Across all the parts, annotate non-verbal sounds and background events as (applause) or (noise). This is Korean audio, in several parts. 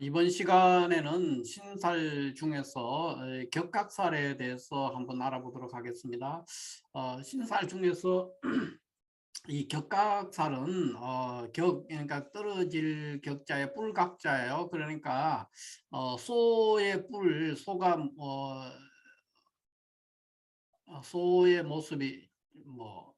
이번 시간에는 신살 중에서 에, 격각살에 대해서 한번 알아보도록 하겠습니다. 어, 신살 중에서 (clears throat) 이 격각살은 어, 격 그러니까 떨어질 격자의 뿔각자예요. 그러니까 어, 소의 뿔 소가 어, 어, 소의 모습이 뭐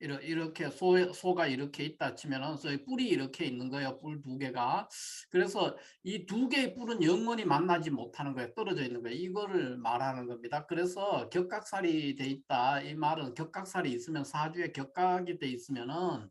이렇게 소, 소가 이렇게 있다 치면은 소 뿔이 이렇게 있는 거예요. 뿔 두 개가. 그래서 이 두 개의 뿔은 영원히 만나지 못하는 거예요. 떨어져 있는 거예요. 이거를 말하는 겁니다. 그래서 격각살이 돼 있다. 이 말은 격각살이 있으면 사주에 격각이 돼 있으면은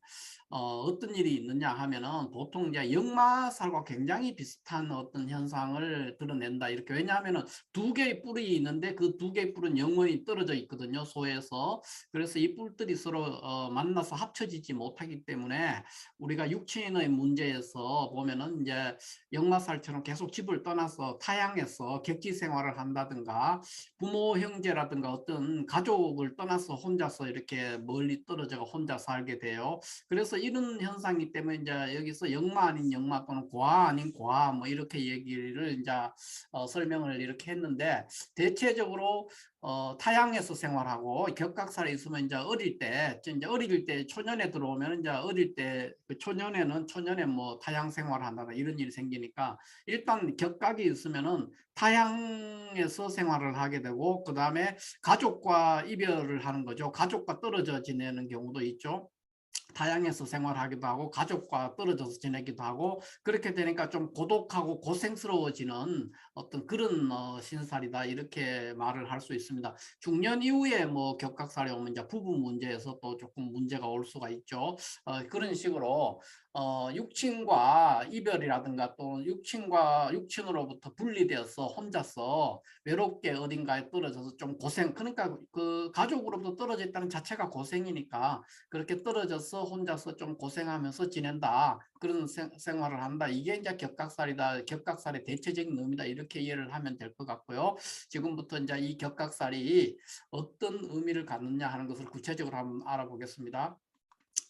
어, 어떤 일이 있느냐 하면은 보통 이제 역마살과 굉장히 비슷한 어떤 현상을 드러낸다. 이렇게 왜냐하면은 두 개의 뿔이 있는데 그 두 개의 뿔은 영원히 떨어져 있거든요. 소에서. 그래서 이 뿔들이 서로 어, 만나서 합쳐지지 못하기 때문에 우리가 육친의 문제에서 보면은 이제 역마살처럼 계속 집을 떠나서 타향해서 객지 생활을 한다든가 부모 형제라든가 어떤 가족을 떠나서 혼자서 이렇게 멀리 떨어져 혼자 살게 돼요. 그래서 이런 현상이기 때문에 이제 여기서 역마 아닌 역마 또는 고아 아닌 고아 뭐 이렇게 얘기를 이제 어, 설명을 이렇게 했는데 대체적으로 어, 타향에서 생활하고 격각살에 있으면 이제 어릴 때 이제 어릴 때 초년에 들어오면 이제 어릴 때 그 초년에는 초년에 뭐 타향 생활을 한다나 이런 일이 생기니까 일단 격각이 있으면은 타향에서 생활을 하게 되고 그 다음에 가족과 이별을 하는 거죠. 가족과 떨어져 지내는 경우도 있죠. 타향에서 생활하기도 하고 가족과 떨어져서 지내기도 하고 그렇게 되니까 좀 고독하고 고생스러워지는 어떤 그런 어, 신살이다 이렇게 말을 할 수 있습니다. 중년 이후에 뭐 격각살이 오면 이제 부부 문제에서 또 조금 문제가 올 수가 있죠. 어, 그런 식으로 어, 육친과 이별이라든가 또 육친과 육친으로부터 분리되어서 혼자서 외롭게 어딘가에 떨어져서 좀 고생 그러니까 그 가족으로부터 떨어져 있다는 자체가 고생이니까 그렇게 떨어져서 혼자서 좀 고생하면서 지낸다. 그런 생, 생활을 한다. 이게 이제 격각살이다. 격각살의 대체적인 의미다. 이렇게 이해를 하면 될 것 같고요. 지금부터 이제 이 격각살이 어떤 의미를 갖느냐 하는 것을 구체적으로 한번 알아보겠습니다.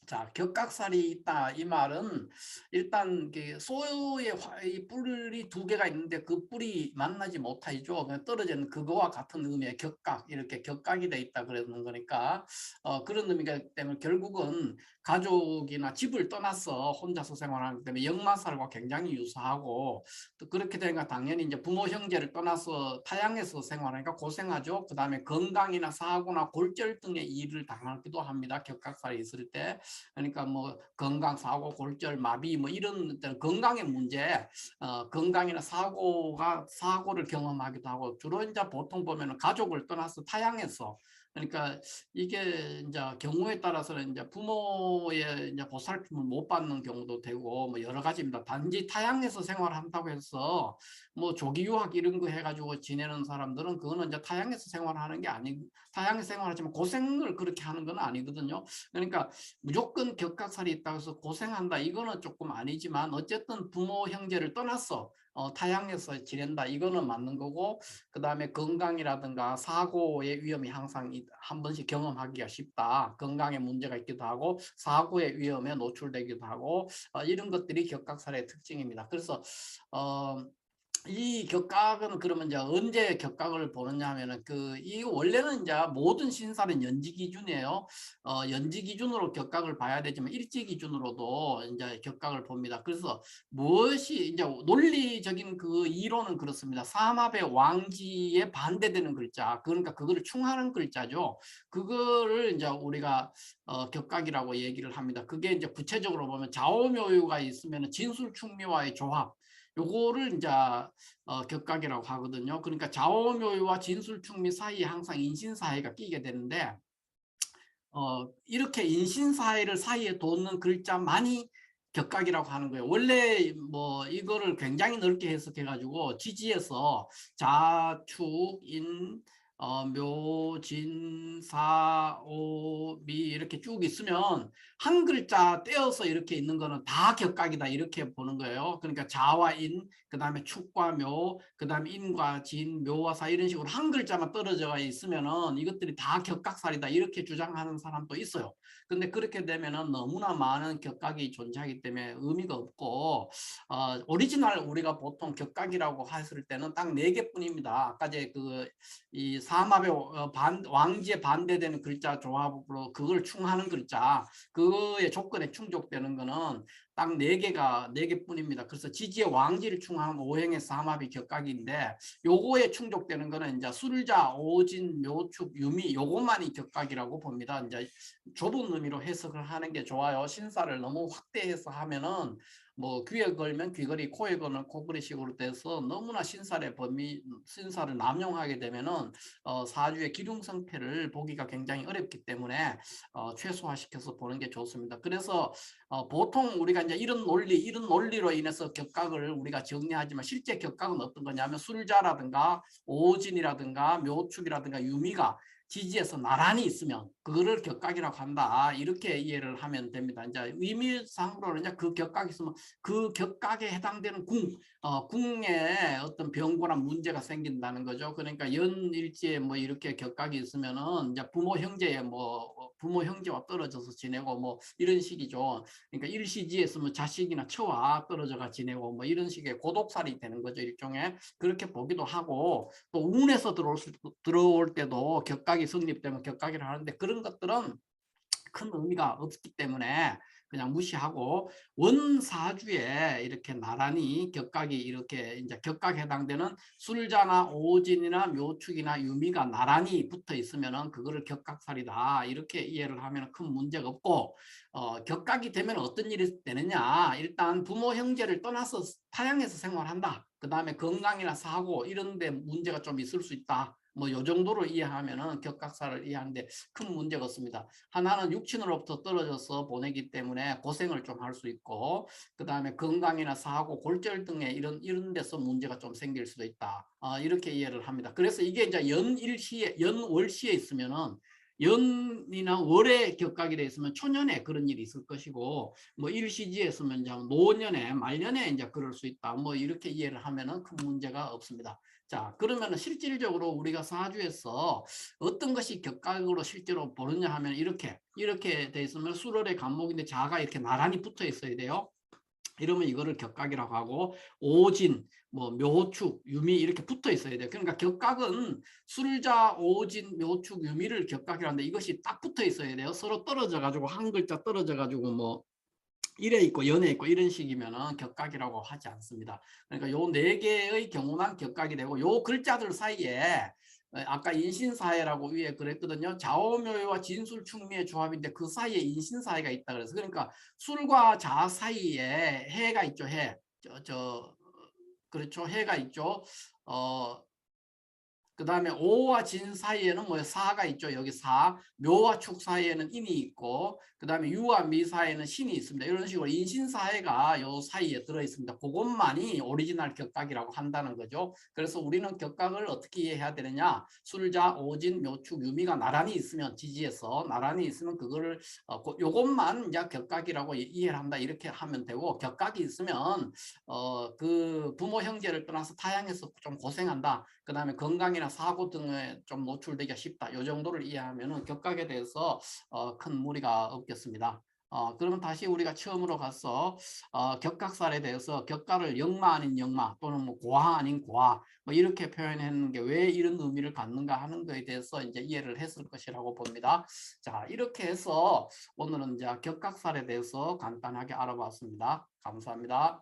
자, 격각살이 있다 이 말은 일단 그 소의 화- 이 뿔이 두 개가 있는데 그 뿔이 만나지 못하죠. 떨어지는 그거와 같은 의미의 격각 이렇게 격각이 돼 있다 그러는 거니까 어, 그런 의미가 때문에 결국은 가족이나 집을 떠나서 혼자서 생활하기 때문에 역마살과 굉장히 유사하고 또 그렇게 되니까 당연히 이제 부모 형제를 떠나서 타향에서 생활하니까 고생하죠. 그 다음에 건강이나 사고나 골절 등의 일을 당하기도 합니다. 격각살이 있을 때. 그러니까 뭐 건강 사고 골절 마비 뭐 이런 건강의 문제 어, 건강이나 사고가 사고를 경험하기도 하고 주로 이제 보통 보면은 가족을 떠나서 타향해서 그러니까 이게 이제 경우에 따라서는 이제 부모의 이제 보살핌을 못 받는 경우도 되고 뭐 여러 가지입니다. 단지 타향에서 생활한다고 해서 뭐 조기 유학 이런 거 해가지고 지내는 사람들은 그거는 이제 타향에서 생활하는 게 아니 타향에서 생활하지만 고생을 그렇게 하는 건 아니거든요. 그러니까 무조건 격각살이 있다고 해서 고생한다 이거는 조금 아니지만 어쨌든 부모 형제를 떠났어 어, 타향에서 지낸다. 이거는 맞는 거고 그 다음에 건강이라든가 사고의 위험이 항상 이- 한 번씩 경험하기가 쉽다. 건강에 문제가 있기도 하고 사고의 위험에 노출되기도 하고 어, 이런 것들이 격각살의 특징입니다. 그래서 어, 이 격각은 그러면 이제 언제 격각을 보느냐 하면은 그 이 원래는 이제 모든 신살은 연지 기준이에요. 어 연지 기준으로 격각을 봐야 되지만 일지 기준으로도 이제 격각을 봅니다. 그래서 무엇이 이제 논리적인 그 이론은 그렇습니다. 삼합의 왕지에 반대되는 글자. 그러니까 그거를 충하는 글자죠. 그거를 이제 우리가 어 격각이라고 얘기를 합니다. 그게 이제 구체적으로 보면 좌오묘유가 있으면 진술충미와의 조합 요거를 이제 어, 격각이라고 하거든요. 그러니까 좌오묘유와 진술충미 사이에 항상 인신사회가 끼게 되는데 어, 이렇게 인신사회를 사이에 돋는 글자만이 격각이라고 하는 거예요. 원래 뭐 이거를 굉장히 넓게 해석해 가지고 지지에서 자축 인 어, 묘, 진, 사, 오, 미 이렇게 쭉 있으면 한 글자 떼어서 이렇게 있는 거는 다 격각이다 이렇게 보는 거예요. 그러니까 자와 인, 그 다음에 축과 묘, 그 다음에 인과 진, 묘와 사 이런 식으로 한 글자만 떨어져 있으면은 이것들이 다 격각살이다 이렇게 주장하는 사람도 있어요. 근데 그렇게 되면은 너무나 많은 격각이 존재하기 때문에 의미가 없고 어, 오리지널 우리가 보통 격각이라고 했을 때는 딱 네 개뿐입니다. 아까 제그이 사마의 어, 반, 왕지에 반대되는 글자 조합으로 그걸 충하는 글자. 그의 조건에 충족되는 거는 딱 네 개가 네 개뿐입니다. 그래서 지지의 왕지를 충하는 오행의 사마비 격각인데 요거에 충족되는 거는 이제 술자, 오진, 묘축, 유미 요것만이 격각이라고 봅니다. 이제 좁은 의미로 해석을 하는 게 좋아요. 신사를 너무 확대해서 하면은 뭐 귀에 걸면 귀걸이, 코에 걸면 코걸이식으로 돼서 너무나 신살의 범위, 신살을 남용하게 되면은 어, 사주의 상태를 보기가 굉장히 어렵기 때문에 어, 최소화시켜서 보는 게 좋습니다. 그래서 어, 보통 우리가 이제 이런 논리, 이런 논리로 인해서 격각을 우리가 정리하지만 실제 격각은 어떤 거냐면 술자라든가 오진이라든가 묘축이라든가 유미가 지지에서 나란히 있으면 그거를 격각이라고 한다 이렇게 이해를 하면 됩니다. 이제 의미상으로는 이제 그 격각이 있으면 그 격각에 해당되는 궁, 어, 궁에 어떤 병고나 문제가 생긴다는 거죠. 그러니까 연일지에 뭐 이렇게 격각이 있으면은 이제 부모 형제에 뭐 부모 형제와 떨어져서 지내고 뭐 이런 식이죠. 그러니까 일시지에서 뭐 자식이나 처와 떨어져가 지내고 뭐 이런 식의 고독살이 되는 거죠. 일종의 그렇게 보기도 하고 또 운에서 들어올, 수, 들어올 때도 격각 이 성립되면 격각이라 하는데 그런 것들은 큰 의미가 없기 때문에 그냥 무시하고 원사주에 이렇게 나란히 격각이 이렇게 이제 격각에 해당되는 술자나 오진이나 묘축이나 유미가 나란히 붙어 있으면은 그거를 격각살이다 이렇게 이해를 하면 큰 문제가 없고 어, 격각이 되면 어떤 일이 되느냐. 일단 부모 형제를 떠나서 타향에서 생활한다. 그 다음에 건강이나 사고 이런 데 문제가 좀 있을 수 있다 뭐 요 정도로 이해하면은 격각사를 이해하는데 큰 문제가 없습니다. 하나는 육친으로부터 떨어져서 보내기 때문에 고생을 좀 할 수 있고 그 다음에 건강이나 사고 골절 등의 이런 이런 데서 문제가 좀 생길 수도 있다. 어, 이렇게 이해를 합니다. 그래서 이게 이제 연일시에 연월시에 있으면은 연이나 월에 격각이 돼 있으면 초년에 그런 일이 있을 것이고 뭐 일시지에 있으면 이제 노년에 말년에 이제 그럴 수 있다. 뭐 이렇게 이해를 하면은 큰 문제가 없습니다. 자 그러면 실질적으로 우리가 사주에서 어떤 것이 격각으로 실제로 보느냐 하면 이렇게 이렇게 돼 있으면 수월의 간목인데 자가 이렇게 나란히 붙어 있어야 돼요. 이러면 이거를 격각이라고 하고 오진, 뭐 묘축, 유미 이렇게 붙어 있어야 돼요. 그러니까 격각은 술자, 오진, 묘축, 유미를 격각이라는데 이것이 딱 붙어 있어야 돼요. 서로 떨어져 가지고 한 글자 떨어져 가지고 뭐 일에 있고 연에 있고 이런 식이면은 격각이라고 하지 않습니다. 그러니까 요 네 개의 경우만 격각이 되고 요 글자들 사이에 어, 아까 인신사회라고 위에 그랬거든요. 좌오묘와 진술충미의 조합인데 그 사이에 인신사회가 있다 그래서 그러니까 술과 자 사이에 해가 있죠. 해. 저, 저 그렇죠. 해가 있죠. 어, 그 다음에 오와 진 사이에는 뭐 사가 있죠. 여기 사. 묘와 축 사이에는 인이 있고 그 다음에 유와 미 사이에는 신이 있습니다. 이런 식으로 인신사회가 요 사이에 들어 있습니다. 그것만이 오리지널 격각이라고 한다는 거죠. 그래서 우리는 격각을 어떻게 이해해야 되느냐. 술자, 오진, 묘축, 유미가 나란히 있으면 지지에서 나란히 있으면 그거를 어, 요것만 이제 격각이라고 이해를 한다. 이렇게 하면 되고 격각이 있으면 어, 그 부모 형제를 떠나서 타향해서 좀 고생한다. 그 다음에 건강이나 사고 등에 좀 노출되기가 쉽다. 이 정도를 이해하면 격각에 대해서 어, 큰 무리가 없겠습니다. 어, 그러면 다시 우리가 처음으로 가서 어, 격각살에 대해서 격가를 역마 아닌 역마 또는 뭐 고화 아닌 고화 뭐 이렇게 표현하는 게 왜 이런 의미를 갖는가 하는 것에 대해서 이제 이해를 했을 것이라고 봅니다. 자 이렇게 해서 오늘은 이제 격각살에 대해서 간단하게 알아봤습니다. 감사합니다.